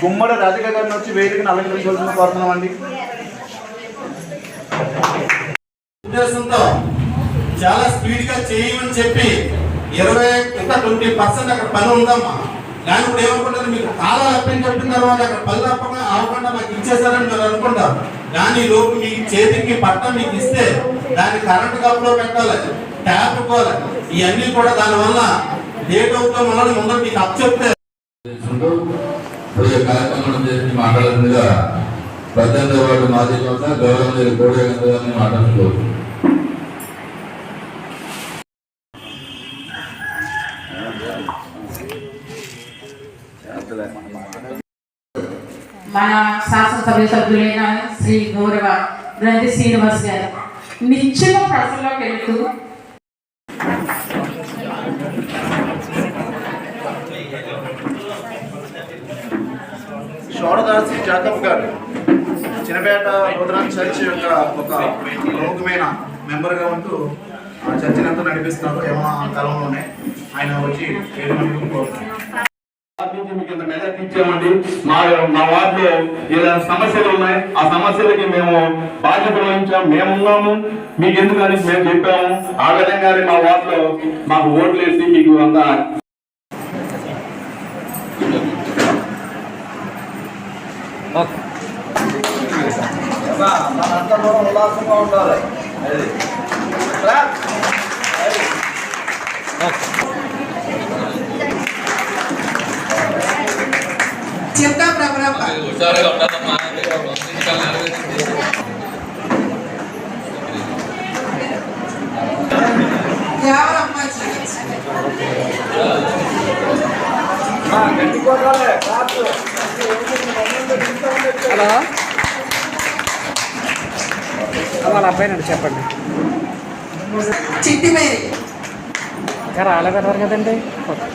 గుమ్మడి రాధిక గారిని వచ్చి వేదికను అలంకరించవలసిన కోరుతున్నాం అండి. ఉద్దేశంతో చాలా స్పీడ్గా చేయమని చెప్పి ఇరవై ఇంకా ట్వంటీ పర్సెంట్ అక్కడ పని ఉందమ్మా. కానీ ఇప్పుడు ఏమనుకుంటారు? మీకు కాలాలు అప్పని చెప్పిన తర్వాత అక్కడ పని తప్పగా ఆవకుండా మాకు ఇచ్చేసారని మీరు అనుకుంటారు. కానీ లోపు మీ చేతికి పట్ట మీకు ఇస్తే దాన్ని కరెంట్ కప్పులో పెట్టాలి ట్యాప్ ఇవ్వాలి ఇవన్నీ కూడా దానివల్ల లేట్ అవుతాం వల్ల ముందు మీకు అప్పచెప్తే చేసుకుంటూ ఇప్పుడు కార్యక్రమం చేసి మాట్లాడుతుందిగా పద్దెనిమిది వార్డు మాజీ కౌన్సిలర్ గౌరవ కోడి గారిని మాట్లాడుతూ మన శాసనసభ సభ్యులైన శ్రీ గౌరవ గ్రంథి శ్రీనివాస్ గారు నిత్యం ప్రజల్లోకి వెళ్తూ షోడదాసి జాకబ్ గారు చిన్నపేట రుద్రాన్ చర్చ్ యొక్క ఒక ప్రముఖమైన మెంబర్గా ఉంటూ ఆ చర్చిని అంతా నడిపిస్తున్నారు ఏమన్నా కాలంలోనే ఆయన వచ్చి ఏడు మెజార్టీ ఇచ్చామండి మా మా వార్డులో ఏదైనా సమస్యలు ఉన్నాయి ఆ సమస్యలకి మేము బాధ్యత వహించాం మేము ఉన్నాము మీకు ఎందుకని మేము చెప్పాము. ఆ విధంగానే మా వార్డులో మాకు ఓట్లు వేసి మీకు అంతా చెప్తా ప్రభరప్ప దేవరమ్మ హలో. వాళ్ళ అబ్బాయినండి చెప్పండి. మేరీ. ఇంకా రాలేదన్నారు కదండి? ఓకే.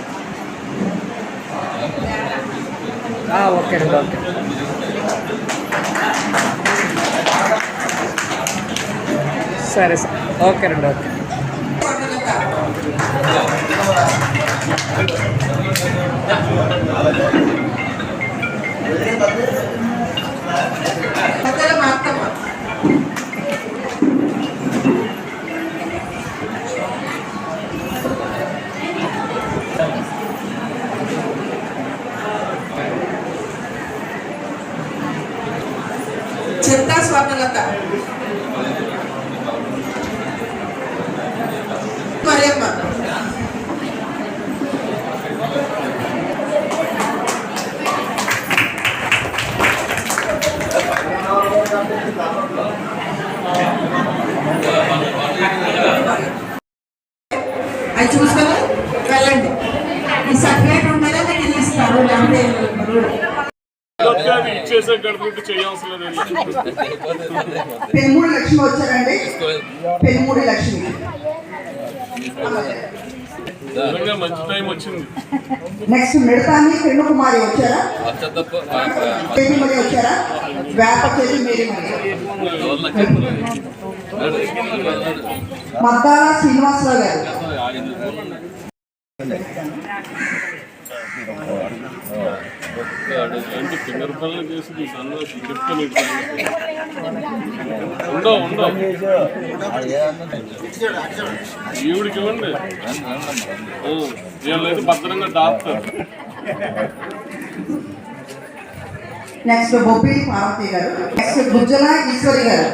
అండి ఓకే. సరే సరే. ఓకేనండి ఓకే. పెద్దల మార్తమ్మ చెప్తా స్వర్ణలత మరియమ్మ అవి చూసుకొని వెళ్ళండి ఈ సర్టిఫికేట్ ఉంటేనే మీకు ఇది ఇస్తారు లేకపోతే ఇవ్వరు. ఇచ్చేసే గడుపు చేయాల్సిన పెనుమూడి లక్ష్మి వచ్చారండి పెనుమూడి లక్ష్మి. నిజంగా మంచి టైం వచ్చింది. నెక్స్ట్ మిడతాని పెన్ను కుమారి వచ్చారా? మరి వచ్చారా? వేప చెల్లి మేరీ మరి మద్దాల శ్రీనివాసరావు గారు. అంటే ఫింగర్ పనులు చేసి సన్నాసి చెప్తాను ఉండవు ఉండవు. ఈవిడికి ఇవ్వండి. వీళ్ళైతే భద్రంగా డాక్టర్ నెక్స్ట్ బొబ్బిలి పార్వతి గారు. నెక్స్ట్ గుజ్జల ఈశ్వరి గారు.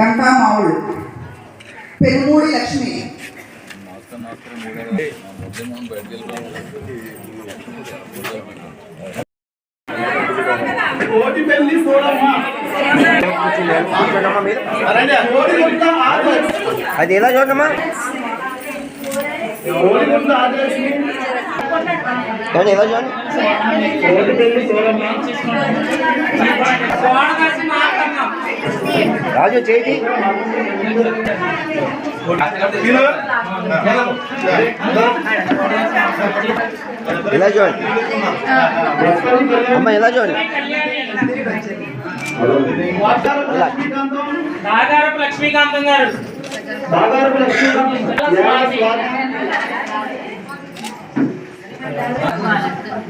గంటా మావుళ్ళు పెనుమూడి లక్ష్మి. అది ఎలా చూడమ్మా? ఎలా చూడండి? రాజు చేతి ఇలా చూడండి అమ్మ ఇలా చూడండి ఇలా నాగారపు లక్ష్మీకాంతం గారు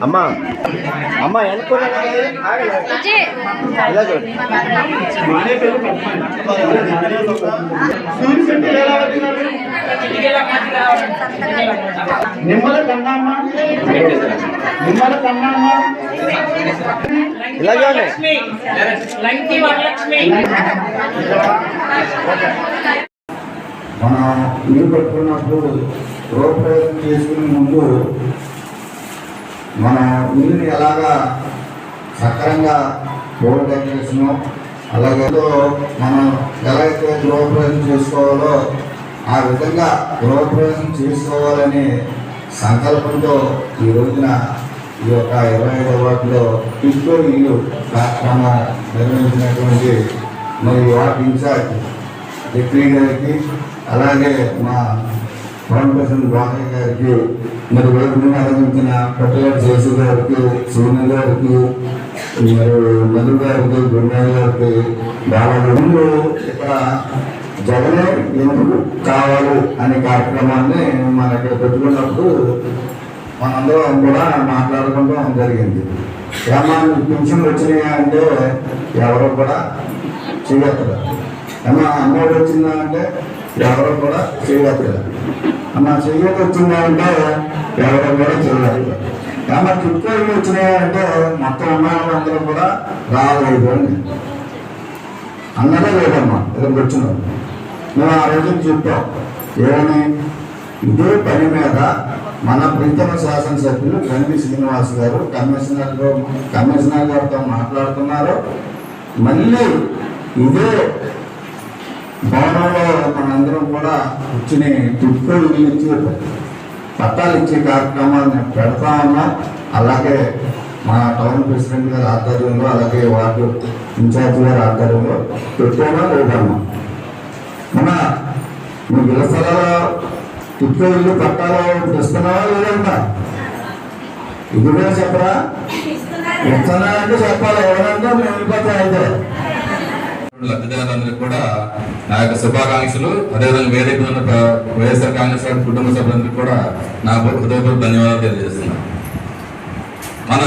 అమ్మా. అమ్మా అనుకున్నా ఇలా చూడండి ఇలా చూడండి. మనం ఇల్లు కట్టుకున్నప్పుడు గృహప్రవేశం చేసుకునే ముందు మన ఊరిని ఎలాగా సక్రంగా రోడ్ డెకరేషను అలాగే మనం ఎలా అయితే గృహప్రవేశం చేసుకోవాలో ఆ విధంగా గృహప్రవేశం చేసుకోవాలని సంకల్పంతో ఈ రోజున ఈ యొక్క ఇరవై ఐదవ వాటిలో ఇంట్లో ఇల్లు కార్యక్రమం నిర్వహించినటువంటి మరి వాటి ఇన్ఛార్జ్ డిప్యూటీ గారికి అలాగే మా పవన్ కళ్యాణ్ బాలయ్య గారికి మరి వేదిక మీద ఆరంభించిన పట్టుగారి శేషు గారికి సోని గారికి మరి మధు గారికి గురునాథ్ గారికి బాలయ్య ఇక్కడ జగనే ఎందుకు కావాలి అనే కార్యక్రమాన్ని మనం ఇక్కడ పెట్టుకున్నప్పుడు మనందరం కూడా మాట్లాడుకుంటాం జరిగింది. ఏమన్నా పింఛన్లు వచ్చినాయా అంటే ఎవరు కూడా చేయగలరు అమ్మ అమ్మఒడి వచ్చిందా అంటే ఎవరు కూడా చేయలేదు అమ్మ చెయ్యక అంటే ఎవరు కూడా చేయలేదు అమ్మ చుట్టుకోలు వచ్చినాయంటే మొత్తం అమ్మాయిలు అందరూ కూడా రాలేదు అని. అన్నదే లేదమ్మా ఇక్కడికి వచ్చినారు. మేము ఆ రోజు చెప్తాం ఏమని? ఇదే పని మీద మన ప్రీతమ శాసనసభ్యులు గండి శ్రీనివాస్ గారు కమిషనర్ కమిషనర్ గారితో మాట్లాడుతున్నారు. మళ్ళీ ఇదే భవనంలో మనందరం కూడా కూర్చుని చుట్టూ ఇచ్చి పట్టాలు ఇచ్చే కార్యక్రమాన్ని పెడతా ఉన్నాం. అలాగే మా టౌన్ ప్రెసిడెంట్ గారి ఆధ్వర్యంలో అలాగే వార్డు ఇన్ఛార్జ్ గారి ఆధ్వర్యంలో పెట్టామా లేదమ్మా మన మీ ఇళ్ళ స్థలాల చుట్టూ ఇల్లు పట్టాలు ఇస్తున్నావా లేదమ్మా ఇది కూడా చెప్పరా? ఇస్తున్నానంటే చెప్పాలి. ఎవరంటే మేము వెళ్ళిపోతాం అయితే. లబ్ధిదారులందరికీ కూడా నా యొక్క శుభాకాంక్షలు. అదేవిధంగా వేదిక ఉన్న వైఎస్ఆర్ కాంగ్రెస్ పార్టీ కుటుంబ సభ్యులందరికీ కూడా నా హృదయపూర్వక ధన్యవాదాలు తెలియజేస్తున్నాను. మన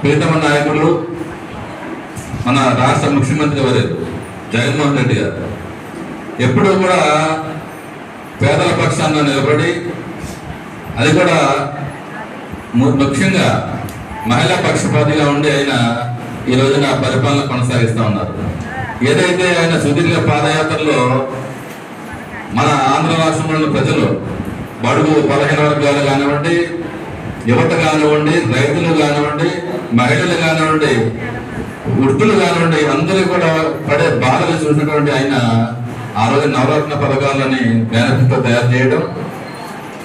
ప్రీతమ నాయకులు మన రాష్ట్ర ముఖ్యమంత్రి వర్యులు జగన్మోహన్ రెడ్డి గారు. ఎప్పుడూ కూడా పేదల పక్షాన నిలబడి అది కూడా ముఖ్యంగా మహిళా పక్షపాతిగా ఉండి ఆయన ఈ రోజున పరిపాలన కొనసాగిస్తూ ఉన్నారు. ఏదైతే ఆయన సుదీర్ఘ పాదయాత్రలో మన ఆంధ్ర రాష్ట్రంలోని ప్రజలు బడుగు బలహీన వర్గాలు కానివ్వండి యువత కానివ్వండి రైతులు కానివ్వండి మహిళలు కానివ్వండి వృద్ధులు కానివ్వండి అందరూ కూడా పడే బాధలు చూసినటువంటి ఆయన ఆ రోజు నవరత్న పథకాలని మేనఫెస్టో తయారు చేయడం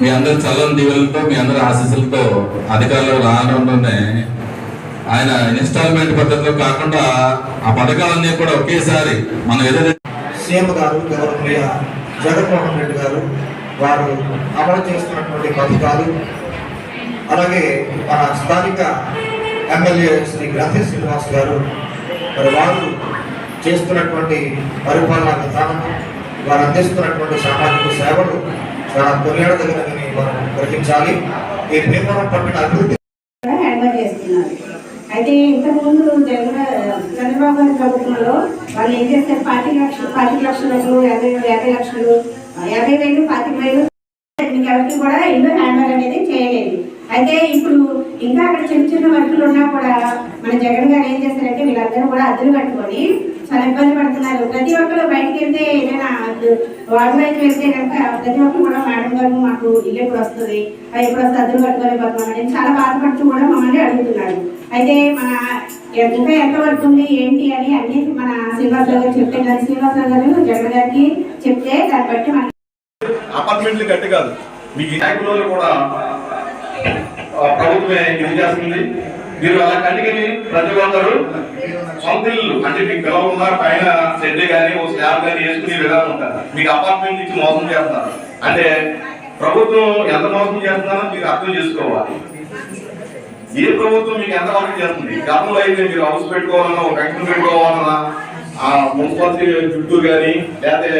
మీ అందరి చల్లని దీవెలతో మీ అందరి ఆశీస్సులతో అధికారులు రావడంలోనే ఆయన ఇన్స్టాల్మెంట్ పద్ధతిలో కాకుండా ఆ పథకాలన్నీ కూడా ఒకేసారి మనం ఏదైతే సీఎం గారు గౌరవనీయ జగన్మోహన్ రెడ్డి గారు వారు అమలు చేస్తున్నటువంటి పథకాలు అలాగే మన స్థానిక ఎమ్మెల్యే శ్రీ గ్రంథి శ్రీనివాస్ గారు మరి వారు చేస్తున్నటువంటి పరిపాలనా విధానం వారు అందిస్తున్నటువంటి సామాజిక సేవలు చాలా కొనియాడదగినవి మనం గ్రహించాలి. ఈ భీమవరం పట్టిన అభివృద్ధి అయితే ఇంతకుముందు జగన్ చంద్రబాబు గారి ప్రభుత్వంలో వాళ్ళు ఏం చేస్తారు? పార్టీ లక్షలు పార్టీ లక్షలకు యాభై యాభై లక్షలు యాభై వేలు పాతిక వేలు ఎవరికి కూడా ఇల్లు హ్యాండ్ అనేది చేయలేదు. అయితే ఇప్పుడు ఇంకా అక్కడ చిన్న చిన్న వర్కులు ఉన్నా కూడా మన జగన్ గారు ఏం చేస్తారంటే వీళ్ళందరూ కూడా అద్దెలు కట్టుకొని చాలా ఇబ్బంది పడుతున్నారు. ప్రతి ఒక్కరు బయటకు వెళ్తే ఏదైనా వార్డు వైపు వెళ్తే కనుక ప్రతి ఒక్కరు కూడా మేడం గారు మాకు ఇల్లు ఎప్పుడు వస్తుంది? అది ఎప్పుడు వస్తే అద్దెలు కట్టుకొని పోతున్నామని చాలా బాధపడుతూ కూడా మమ్మల్ని అడుగుతున్నారు. అయితే మన ఇంకా ఎంత వరకు ఉంది ఏంటి అని అన్ని మన శ్రీనివాసరావు గారు చెప్తే కానీ శ్రీనివాసరావు గారు జగన్ గారికి చెప్తే దాన్ని బట్టి మన అపార్ట్మెంట్లు కట్టి కాదు. మీకు కూడా ప్రభుత్వమే ఇది చేస్తుంది. మీరు అలా కంటికి ప్రతి ఒక్కరు సొంత ఇల్లు అంటే మీకు పిల్లలున్నా పైన షెడ్ కానీ ఓ స్లాబ్ కానీ వేసుకునే విధానం ఉంటారు మీకు అపార్ట్మెంట్ ఇచ్చి మోసం చేస్తున్నారు. అంటే ప్రభుత్వం ఎంత మోసం చేస్తున్నారో మీరు అర్థం చేసుకోవాలి. ఏ ప్రభుత్వం మీకు ఎంత మోసం చేస్తుంది? గతంలో అయితే మీరు హౌస్ పెట్టుకోవాలన్నా ఒక ఫ్యాక్టరీ పెట్టుకోవాలన్నా ఆ మున్సిపాలిటీ చుట్టూ కానీ లేకపోతే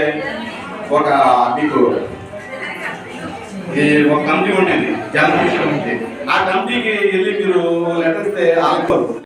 ఒక మీకు ఒక కమిటీ ఉండేది జలకృష్ణ కమిటీ ఆ కమిటీకి వెళ్ళి మీరు లెటర్ ఇస్తే ఆగిపోరు